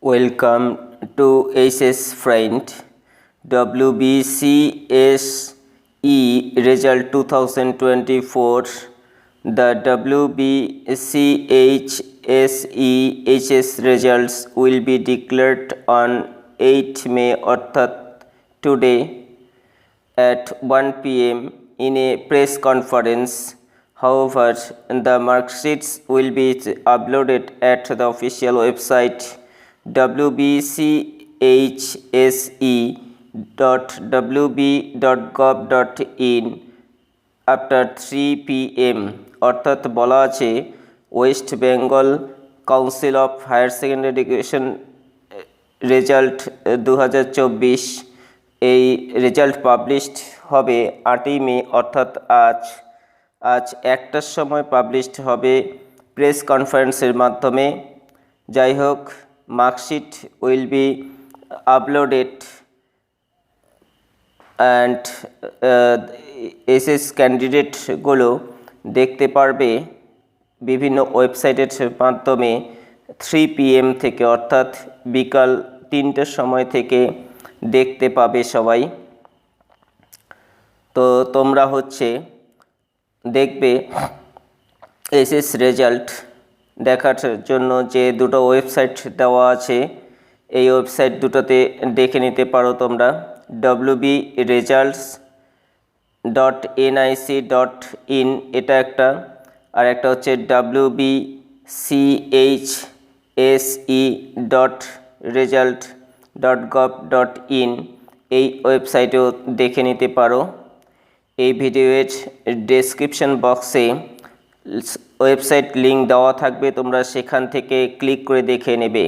Welcome to SS Friend WBCSE Result 2024. The WBCHSE HS results will be declared on 8 May অর্থাৎ today at 1 pm in a press conference. However, the mark sheets will be uploaded at the official website wbchse.wb.gov.in after three PM অর্থাৎ বলা আছে West Bengal council of higher secondary education result দু হাজার চব্বিশ। এই result published হবে আটই মে, অর্থাৎ আজ। আজ একটার সময় পাবলিশড হবে প্রেস কনফারেন্সের মাধ্যমে। যাই হোক marksheet will be uploaded and SS ক্যান্ডিডেটগুলো দেখতে পারবে বিভিন্ন ওয়েবসাইটের মাধ্যমে থ্রি পিএম থেকে, অর্থাৎ বিকাল তিনটের সময় থেকে দেখতে পাবে সবাই। তো তোমরা হচ্ছে দেখবে এসএস রেজাল্ট। দেখার জন্য যে দুটো ওয়েবসাইট দেওয়া আছে, এই ওয়েবসাইট দুটোতে দেখে নিতে পারো তোমরা WB results dot NIC dot in এটা একটা, আর একটা হচ্ছে W B CH SE dot result dot gov dot in এই ওয়েবসাইটেও দেখে নিতে পারো। এই ভিডিওর ডেসক্রিপশন বক্সে ওয়েবসাইট লিঙ্ক দেওয়া থাকবে তোমরা সেখান থেকে ক্লিক করে দেখে নেবে।